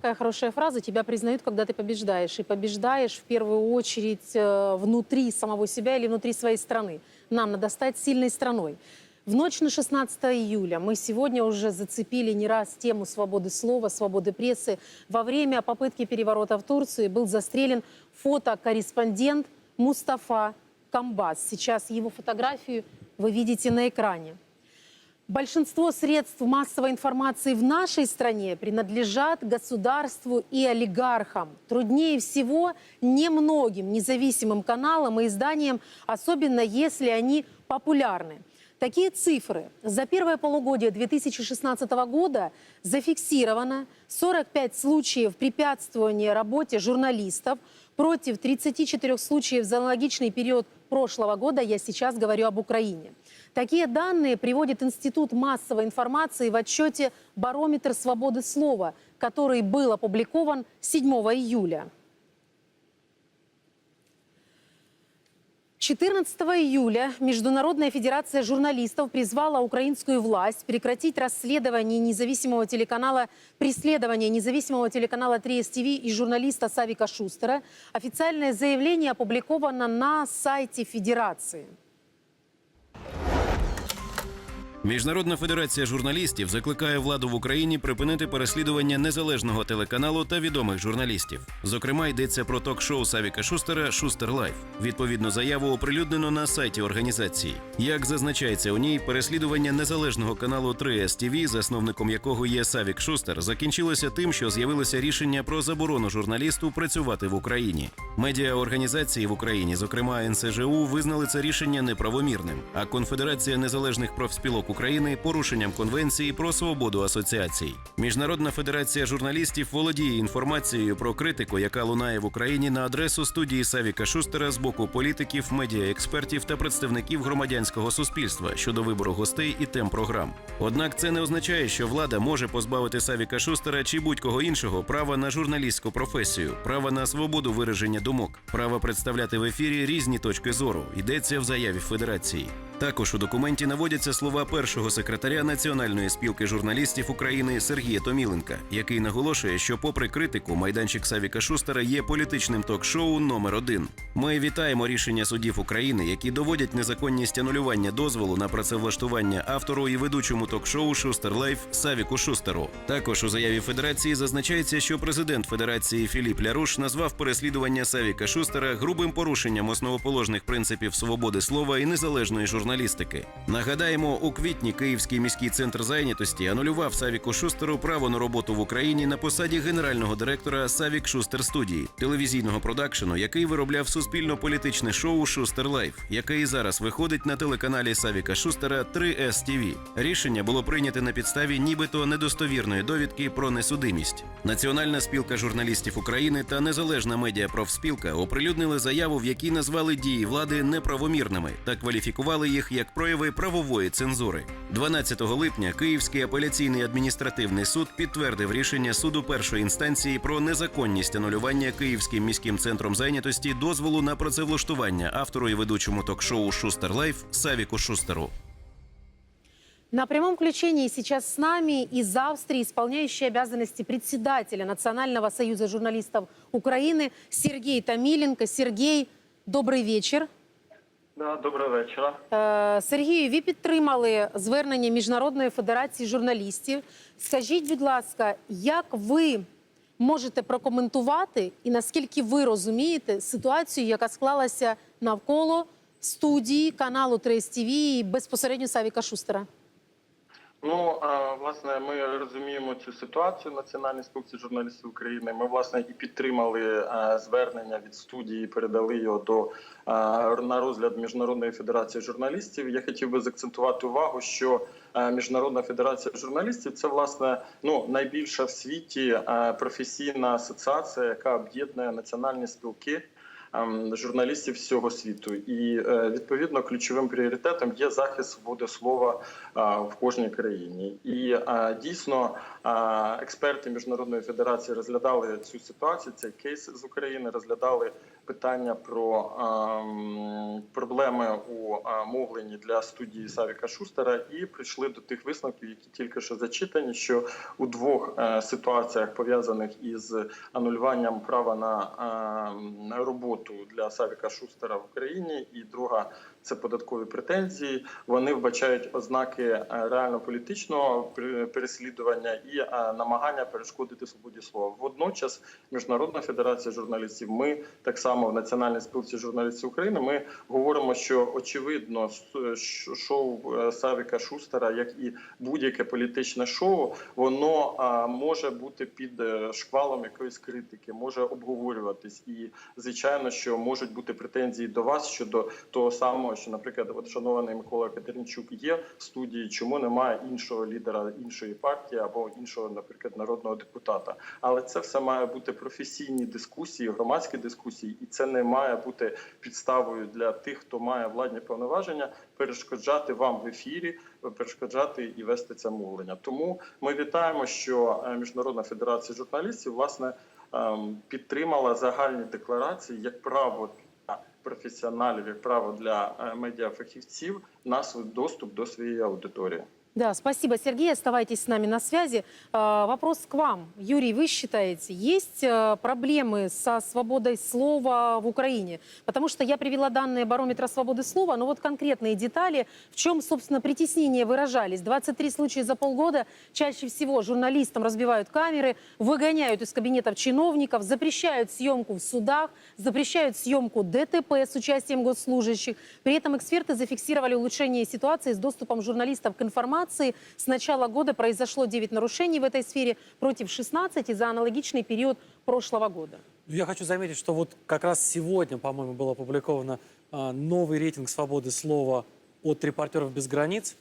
Какая хорошая фраза. Тебя признают, когда ты побеждаешь. И побеждаешь в первую очередь э, внутри самого себя или внутри своей страны. Нам надо стать сильной страной. В ночь на 16 июля мы сегодня уже зацепили не раз тему свободы слова, свободы прессы. Во время попытки переворота в Турции был застрелен фотокорреспондент Мустафа Камбас. Сейчас его фотографию вы видите на экране. Большинство средств массовой информации в нашей стране принадлежат государству и олигархам. Труднее всего немногим независимым каналам и изданиям, особенно если они популярны. Такие цифры. За первое полугодие 2016 года зафиксировано 45 случаев препятствования работе журналистов против 34 случаев за аналогичный период прошлого года. Я сейчас говорю об Украине. Такие данные приводит Институт массовой информации в отчете «Барометр свободы слова», который был опубликован 7 июля. 14 июля Международная федерация журналистов призвала украинскую власть прекратить расследование независимого телеканала преследование независимого телеканала 3 СТВ и журналиста Савика Шустера. Официальное заявление опубликовано на сайте Федерации. Міжнародна федерація журналістів закликає владу в Україні припинити переслідування незалежного телеканалу та відомих журналістів. Зокрема, йдеться про ток-шоу Савіка Шустера Шустер Лайф. Відповідну заяву оприлюднено на сайті організації. Як зазначається у ній, переслідування незалежного каналу 3 СТВ, засновником якого є Савік Шустер, закінчилося тим, що з'явилося рішення про заборону журналісту працювати в Україні. Медіаорганізації в Україні, зокрема НСЖУ, визнали це рішення неправомірним. А Конфедерація незалежних профспілок України порушенням конвенції про свободу асоціацій. Міжнародна федерація журналістів володіє інформацією про критику, яка лунає в Україні на адресу студії Савіка Шустера з боку політиків, медіаекспертів та представників громадянського суспільства щодо вибору гостей і тем програм. Однак це не означає, що влада може позбавити Савіка Шустера чи будь-кого іншого права на журналістську професію, права на свободу вираження думок, право представляти в ефірі різні точки зору. Йдеться в заяві Федерації. Також у документі наводяться слова першого секретаря Національної спілки журналістів України Сергія Томіленка, який наголошує, що, попри критику, майданчик Савіка Шустера є політичним ток-шоу номер один. Ми вітаємо рішення судів України, які доводять незаконність анулювання дозволу на працевлаштування автору і ведучому ток-шоу Шустер Лайф Савіку Шустеру. Також у заяві Федерації зазначається, що президент Федерації Філіп Ляруш назвав переслідування Савіка Шустера грубим порушенням основоположних принципів свободи слова і незалежної журналістики. Нагадаємо, у квітні Київський міський центр зайнятості анулював Савіку Шустеру право на роботу в Україні на посаді генерального директора Савік Шустер студії телевізійного продакшену, який виробляв суспільно-політичне шоу Шустер Лайф, яке і зараз виходить на телеканалі Савіка Шустера 3 СТВ. Рішення було прийнято на підставі нібито недостовірної довідки про несудимість. Національна спілка журналістів України та незалежна медіапрофспілка оприлюднили заяву, в якій назвали дії влади неправомірними та кваліфікували їх як прояви правової цензури. 12 липня Київський апеляційний адміністративний суд підтвердив рішення суду першої інстанції про незаконність анулювання Київським міським центром зайнятості дозволу на працевлаштування автору і ведучому ток-шоу Шустер Лайф Савіку Шустеру. На прямом включении сейчас с нами из Австрии исполняющий обязанности председателя Национального союза журналистов Украины Сергей Томиленко. Сергей, добрый вечер. Доброго вечора. Е, Сергію, ви підтримали звернення Міжнародної федерації журналістів. Скажіть, будь ласка, як ви можете прокоментувати і наскільки ви розумієте ситуацію, яка склалася навколо студії каналу 3 СТВ і безпосередньо Савіка Шустера? Ну власне, ми розуміємо цю ситуацію в Національній спілці журналістів України. Ми власне і підтримали звернення від студії, передали його до на розгляд Міжнародної федерації журналістів. Я хотів би закцентувати увагу, що Міжнародна федерація журналістів це власне ну найбільша в світі професійна асоціація, яка об'єднує національні спілки. Ем, журналістів всього світу. І е, відповідно ключовим пріоритетом є захист свободи слова е, в кожній країні. І е, дійсно експерти міжнародної федерації розглядали цю ситуацію, цей кейс з України, розглядали питання про ем, проблеми у е, мовленні для студії Савіка Шустера. І прийшли до тих висновків, які тільки що зачитані, що у двох е, ситуаціях пов'язаних із анулюванням права на, е, на роботу для Савіка Шустера в Україні, і друга це податкові претензії. Вони вбачають ознаки е, реально політичного пер- переслідування і е, намагання перешкодити свободі слова. Водночас, Міжнародна федерація журналістів, ми так само в Національній спілці журналістів України. Ми говоримо, що очевидно шоу е, Савіка Шустера, як і будь-яке політичне шоу, воно може бути під шквалом якоїсь критики, може обговорюватись, і звичайно, що можуть бути претензії до вас щодо того самого, що, наприклад, от шанований Микола Катеринчук є в студії, чому немає іншого лідера іншої партії або іншого, наприклад, народного депутата. Але це все має бути професійні дискусії, громадські дискусії, і це не має бути підставою для тих, хто має владні повноваження, перешкоджати вам в ефірі, перешкоджати і вести це мовлення. Тому ми вітаємо, що е, Міжнародна федерація журналістів власне ем, підтримала загальні декларації як право професіоналів, як право для е, медіафахівців на доступ до своєї аудиторії. Да, спасибо, Сергей. Оставайтесь с нами на связи. А, Вопрос к вам. Юрий, вы считаете, есть э, проблемы со свободой слова в Украине? Потому что я привела данные барометра свободы слова, но вот конкретные детали, в чем, собственно, притеснения выражались. 23 случая за полгода. Чаще всего журналистам разбивают камеры, выгоняют из кабинетов чиновников, запрещают съемку в судах, запрещают съемку ДТП с участием госслужащих. При этом эксперты зафиксировали улучшение ситуации с доступом журналистов к информации. С начала года произошло 9 нарушений в этой сфере против 16 за аналогичный период прошлого года. Ну, Я хочу заметить, что вот как раз сегодня, по-моему, был опубликован а, новый рейтинг свободы слова от «Репортеров без границ».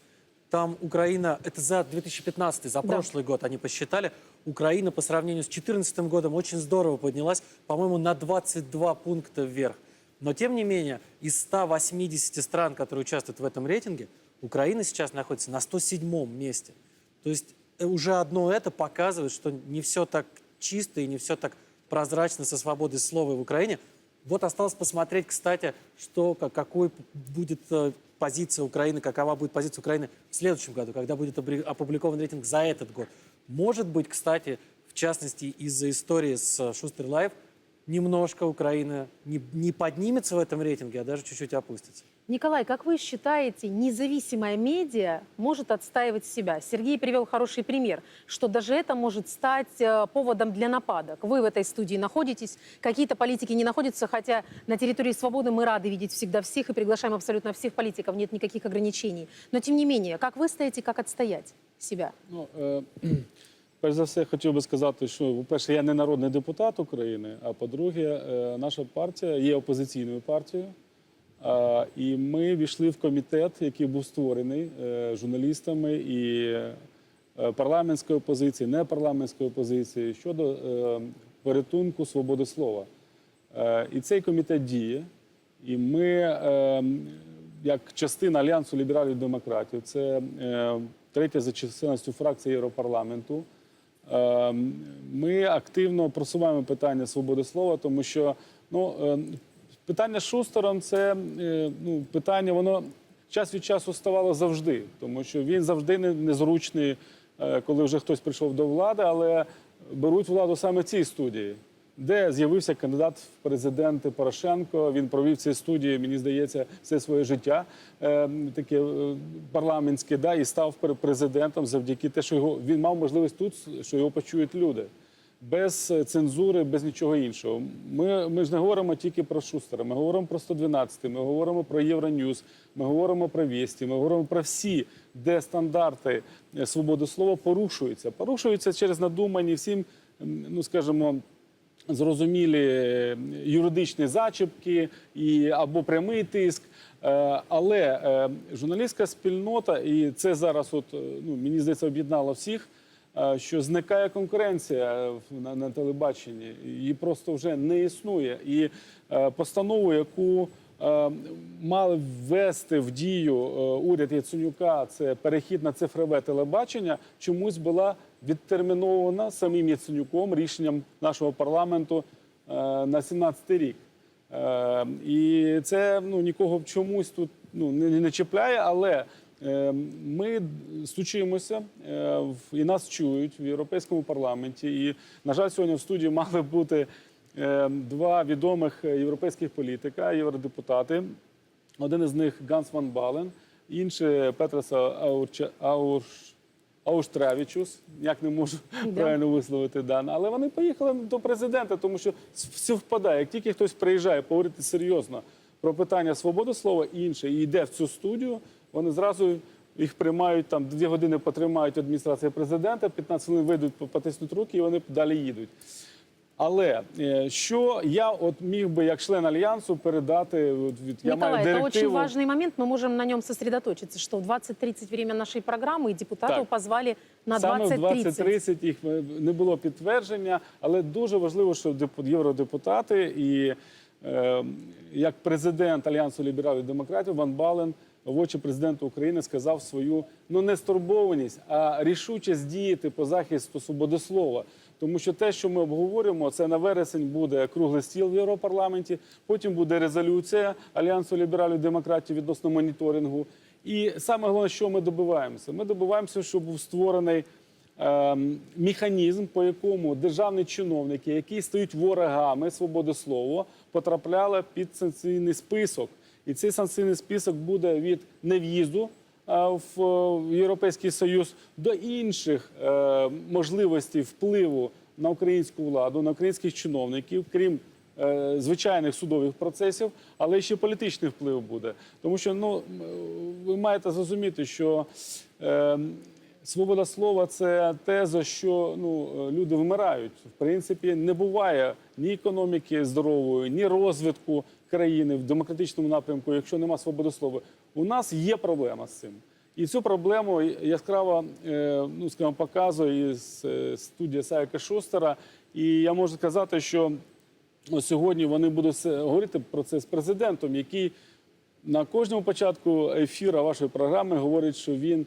Там Украина, это за 2015, за Да. прошлый год они посчитали, Украина по сравнению с 2014 годом очень здорово поднялась, по-моему, на 22 пункта вверх. Но, тем не менее, из 180 стран, которые участвуют в этом рейтинге, Украина сейчас находится на 107 месте. То есть э, уже одно это показывает, что не все так чисто и не все так прозрачно со свободой слова в Украине. Вот осталось посмотреть, кстати, что, как- какой будет э, позиция Украины, какова будет позиция Украины в следующем году, когда будет опубликован рейтинг за этот год. Может быть, кстати, в частности, из-за истории с э, Шустер Лайв, немножко Украина не, не поднимется в этом рейтинге, а даже чуть-чуть опустится. Николай, как вы считаете, независимая медиа может отстаивать себя? Сергей привел хороший пример, что даже это может стать э, поводом для нападок. Вы в этой студии находитесь, какие-то политики не находятся, хотя на территории свободы мы рады видеть всегда всех и приглашаем абсолютно всех политиков, нет никаких ограничений. Но тем не менее, как вы стоите, как отстоять себя? Ну, е, перш за все, хотів би сказати, що, по-перше, я не народний депутат України, а по-друге, е, наша партія є опозиційною партією. І ми війшли в комітет, який був створений е, журналістами і е, парламентської опозиції, непарламентської опозиції щодо е, порятунку свободи слова. І цей комітет діє. І ми, як частина Альянсу лібералів демократів, це третя за численністю фракція Європарламенту. Ми активно просуваємо питання свободи слова, тому що ну, питання з Шустером це е, ну, питання, воно час від часу ставало завжди, тому що він завжди не- незручний, е, коли вже хтось прийшов до влади, але беруть владу саме цій студії де з'явився кандидат в президенти Порошенко. Він провів в цій студії, мені здається, все своє життя е, таке парламентське, да, і став президентом завдяки те, що його він мав можливість тут, що його почують люди. Без е, цензури, без нічого іншого. Ми, ми ж не говоримо тільки про Шустера, ми говоримо про 112, ми говоримо про Євроньюз, ми говоримо про Вісті, ми говоримо про всі, де стандарти е, свободи слова порушуються. Порушуються через надумані всім, ну скажімо, зрозумілі е, юридичні зачіпки і або прямий тиск. Але журналістська спільнота, і це зараз, от ну мені здається, об'єднало всіх. Е, що зникає конкуренція в- на, на телебаченні. Її просто вже не існує. І е, постанову, яку е, мали ввести в дію е, уряд Яценюка, це перехід на цифрове телебачення, чомусь була відтермінована самим Яценюком рішенням нашого парламенту е, на 17-й рік. Е, і це ну, нікого чомусь тут ну, не, не чіпляє, але е, ми стучимося е, і нас чують в Європейському парламенті. І, на жаль, сьогодні в студії мали бути е, два відомих європейських політика, євродепутати. Один із них Ганс Ван Бален, інший Петрас Аурча- Ауш, Ауштревічус, як не можу правильно висловити дане. Але вони поїхали до президента, тому що все впадає. Як тільки хтось приїжджає поговорити серйозно про питання свободи слова і інше, і йде в цю студію, вони зразу їх приймають там дві години потримають адміністрація президента, 15 хвилин вийдуть, потиснуть руки, і вони далі їдуть. Але е, що я от міг би як член альянсу передати от від я Николай, маю это очень директиву. важный момент. Мы можем на нем сосредоточиться, что в 20.30 время нашей программы и депутатов Так. позвали на Саме в 20.30. 20.30 їх е, не було підтвердження, але дуже важливо, що депу- євродепутати і е, як президент Альянсу лібералів демократів Ван Бален в очі президента України сказав свою ну не стурбованість, а рішучість діяти по захисту свободи слова. Тому що те, що ми обговорюємо, це на вересень буде круглий стіл в Європарламенті, потім буде резолюція Альянсу лібералів демократів відносно моніторингу. І саме головне, що ми добиваємося? Ми добиваємося, щоб був створений ем, механізм, по якому державні чиновники, які стають ворогами свободи слова, потрапляли під санкційний список. І цей санкційний список буде від нев'їзду е, в е, Європейський Союз до інших е, можливостей впливу на українську владу, на українських чиновників, крім звичайних судових процесів, але ще політичний вплив буде. Тому що ну ви маєте зрозуміти, що е, свобода слова це те, за що ну люди вмирають. В принципі, не буває ні економіки здорової, ні розвитку країни в демократичному напрямку, якщо нема свободи слова. У нас є проблема з цим. І цю проблему яскраво е, ну, скажімо, показує із е, студія Саяка Шустера. І я можу сказати, що сьогодні вони будуть говорити про це з президентом, який на кожному початку ефіру вашої програми говорить, що він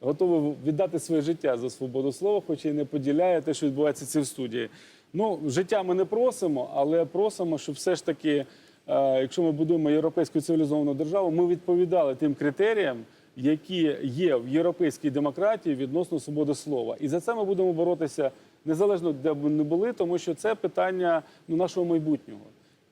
готовий віддати своє життя за свободу слова, хоча й не поділяє те, що відбувається в студії. Ну, життя ми не просимо, але просимо, щоб все ж таки, якщо ми будуємо європейську цивілізовану державу, ми відповідали тим критеріям, які є в європейській демократії відносно свободи слова. І за це ми будемо боротися незалежно де б не були, тому що це питання ну, нашого майбутнього.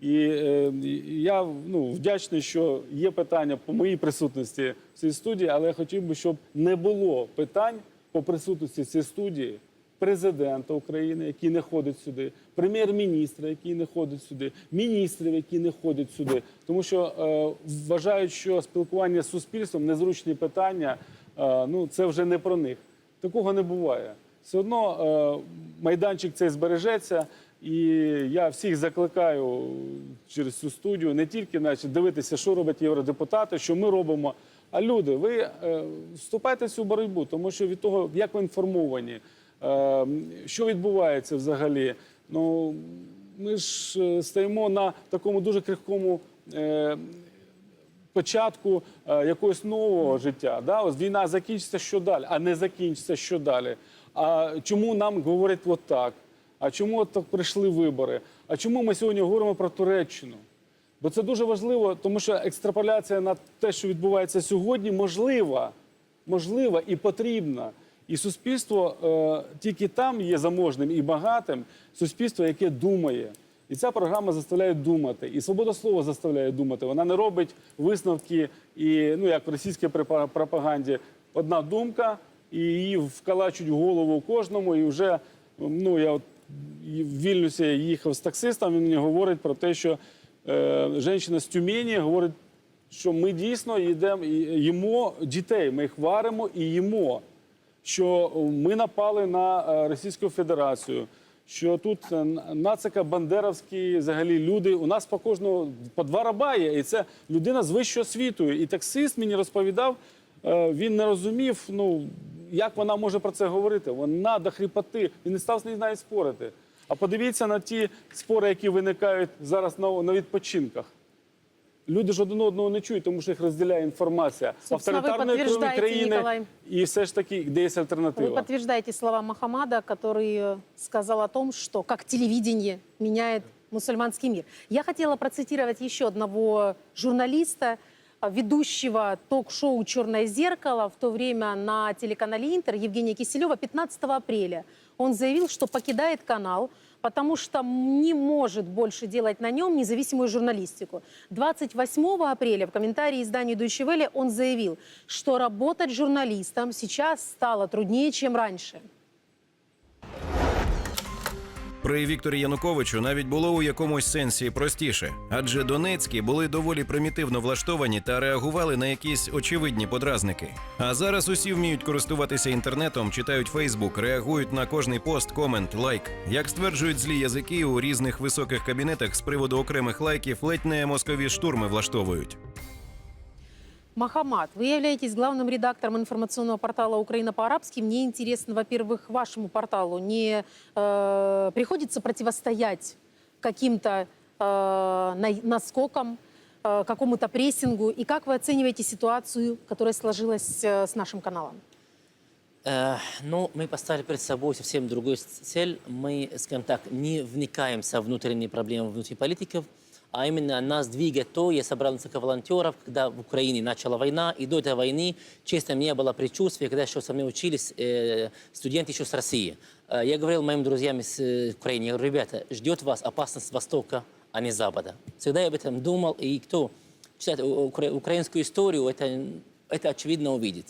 І е, я ну, вдячний, що є питання по моїй присутності в цій студії, але я хотів би, щоб не було питань по присутності цій студії президента України, який не ходить сюди, прем'єр-міністра, який не ходить сюди, міністрів, які не ходять сюди, тому що е, вважають, що спілкування з суспільством незручні питання. е, ну це вже не про них. Такого не буває. Все одно е, майданчик цей збережеться. І я всіх закликаю через цю студію не тільки значить, дивитися, що роблять євродепутати, що ми робимо. А люди, ви е, вступайте в цю боротьбу, тому що від того, як ви інформовані, що відбувається взагалі. Ну ми ж е, стоїмо на такому дуже крихкому. Е, початку е, якогось нового життя. Да? Ось війна закінчиться що далі, а не закінчиться що далі. А чому нам говорять от так? А чому от так прийшли вибори? А чому ми сьогодні говоримо про Туреччину? Бо це дуже важливо, тому що екстраполяція на те, що відбувається сьогодні, можлива, можлива і потрібна. І суспільство е, тільки там є заможним і багатим, суспільство, яке думає. І ця програма заставляє думати. І свобода слова заставляє думати. Вона не робить висновки, і ну як в російській пропаганді, одна думка, і її вкалачують в голову кожному. І вже ну я от в Вільнюсі їхав з таксистом. Він мені говорить про те, що е, жінка з Тюмені говорить, що ми дійсно їдемо їмо дітей. Ми їх варимо і їмо що ми напали на е, Російську Федерацію, що тут е, нацика бандеровські взагалі люди. У нас по кожного по два раба є, і це людина з вищою освітою. І таксист мені розповідав, е, він не розумів, ну як вона може про це говорити? Вона до хріпоти. Він не став з нею навіть спорити. А подивіться на ті спори, які виникають зараз на, на відпочинках Люди ж один одного не чують, тому що їх розділяє інформація Собственно, ви авторитарної підтверджуєте, країни Ніколай. і все ж таки, де є Вы альтернатива. подтверждаете слова Махамада, который э, сказал о том, что как телевидение меняет мусульманский мир. Я хотела процитировать еще одного журналиста, а, ведущего ток-шоу «Черное зеркало» в то время на телеканале «Интер» Евгения Киселева 15 апреля. Он заявил, что покидает канал, потому что не может больше делать на нем независимую журналистику. 28 апреля в комментарии изданию Deutsche Welle он заявил, что работать журналистом сейчас стало труднее, чем раньше. При Вікторі Януковичу навіть було у якомусь сенсі простіше, адже Донецькі були доволі примітивно влаштовані та реагували на якісь очевидні подразники. А зараз усі вміють користуватися інтернетом, читають Фейсбук, реагують на кожний пост, комент, лайк. Як стверджують злі язики у різних високих кабінетах з приводу окремих лайків, ледь не мозкові штурми влаштовують. Махамад, вы являетесь главным редактором информационного портала «Украина по-арабски». Мне интересно, во-первых, вашему порталу не э, приходится противостоять каким-то э, на- наскокам, э, какому-то прессингу? И как вы оцениваете ситуацию, которая сложилась э, с нашим каналом? Э, Ну, мы поставили перед собой совсем другую цель. Мы, скажем так, не вникаемся в внутренние проблемы внутри политиков, а именно нас двигает то, я собрал несколько волонтеров, когда в Украине начала война, и до этой войны, честно, мне было предчувствие, когда еще со мной учились э, студенты еще с России. Э, я говорил моим друзьям из э, Украины, я говорю, ребята, ждет вас опасность с Востока, а не с Запада. Всегда я об этом думал, и кто читает у- укра- украинскую историю, это, это очевидно увидит.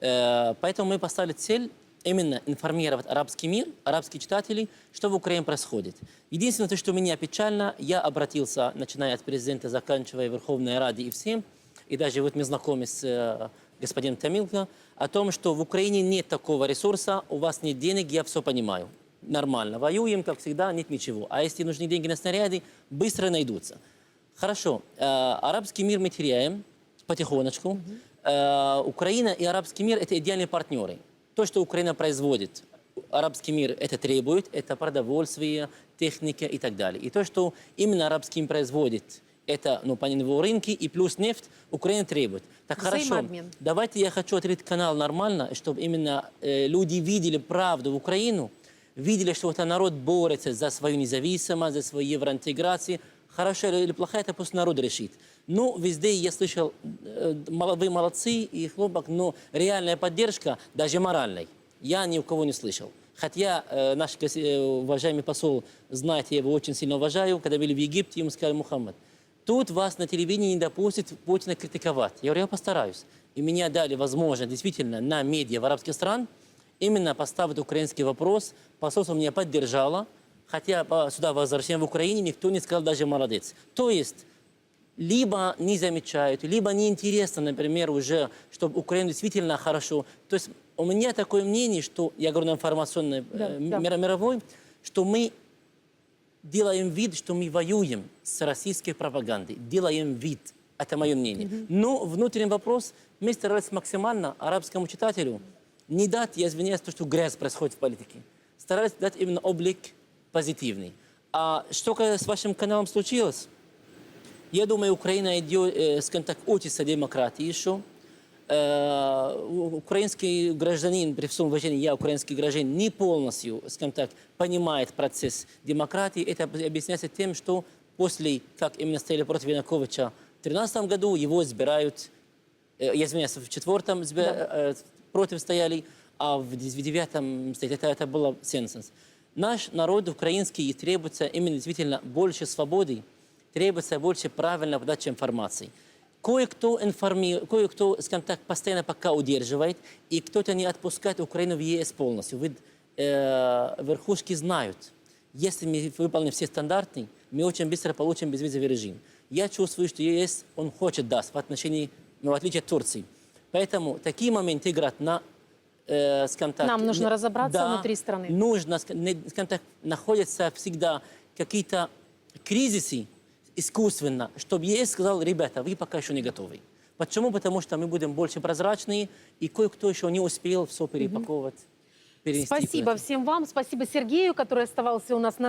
Э, Поэтому мы поставили цель именно информировать арабский мир, арабские читатели, что в Украине происходит. Единственное, то, что меня печально, я обратился, начиная от президента, заканчивая Верховной Раде и всем, и даже вот мы знакомы с э, господином Тамилко, о том, что в Украине нет такого ресурса, у вас нет денег, я все понимаю. Нормально. Воюем, как всегда, нет ничего. А если нужны деньги на снаряды, быстро найдутся. Хорошо. Э, арабский мир мы теряем потихонечку. Э, Украина и арабский мир – это идеальные партнеры. То, что Украина производит, арабский мир это требует, это продовольствие, техника и так далее. И то, что именно арабский мир производит, это ну, по его рынке и плюс нефть, Украина требует. Так хорошо, давайте я хочу открыть канал нормально, чтобы именно э, люди видели правду в Украину, видели, что это народ борется за свою независимость, за свою евроинтеграцию. Хорошо или плохая, это пусть народ решит. Ну, везде я слышал, э, вы молодцы и хлопок, но реальная поддержка, даже моральной, я ни у кого не слышал. Хотя э, наш э, уважаемый посол, знаете, я его очень сильно уважаю, когда были в Египте, ему сказали, Мухаммад, тут вас на телевидении не допустят Путина критиковать. Я говорю, я постараюсь. И меня дали возможность действительно на медиа в арабских стран именно поставить украинский вопрос. Посольство меня поддержало, хотя сюда возвращением в Украине никто не сказал даже молодец. То есть либо не замечают, либо неинтересно, например, уже, чтобы Украина действительно хорошо. То есть у меня такое мнение, что, я говорю на информационной Да, э, да. миро- мировой, что мы делаем вид, что мы воюем с российской пропагандой. Делаем вид. Это мое мнение. Но внутренний вопрос, мы старались максимально арабскому читателю не дать, я извиняюсь, то, что грязь происходит в политике. Старались дать именно облик позитивный. А что с вашим каналом случилось? Я думаю, Украина идет, скажем так, учится демократии еще. Украинский гражданин, при всем уважении, я украинский гражданин, не полностью, скажем так, понимает процесс демократии. Это об- объясняется тем, что после, как именно стояли против Януковича в 2013 году, его избирают, я извиняюсь, в четвертом сбе- э, против стояли, а в дев- в девятом стоит. Это, это было сенсенс. Наш народ украинский требуется именно действительно больше свободы, требуется больше правильной подачи информации. Кое-кто информирует, кое-кто, скажем так, постоянно пока удерживает, и кто-то не отпускает Украину в ЕС полностью. Вы, э, верхушки знают, если мы выполним все стандарты, мы очень быстро получим безвизовый режим. Я чувствую, что ЕС, он хочет даст в отношении, ну, в отличие от Турции. Поэтому такие моменты играть на э, скажем так... Нам нужно не- разобраться да, внутри страны. Нужно, скажем так, находятся всегда какие-то кризисы искусственно, чтобы ЕС сказал, ребята, вы пока еще не готовы. Почему? Потому что мы будем больше прозрачные, и кое-кто еще не успел все перепаковывать. перенести Спасибо куда-то. всем вам. Спасибо Сергею, который оставался у нас на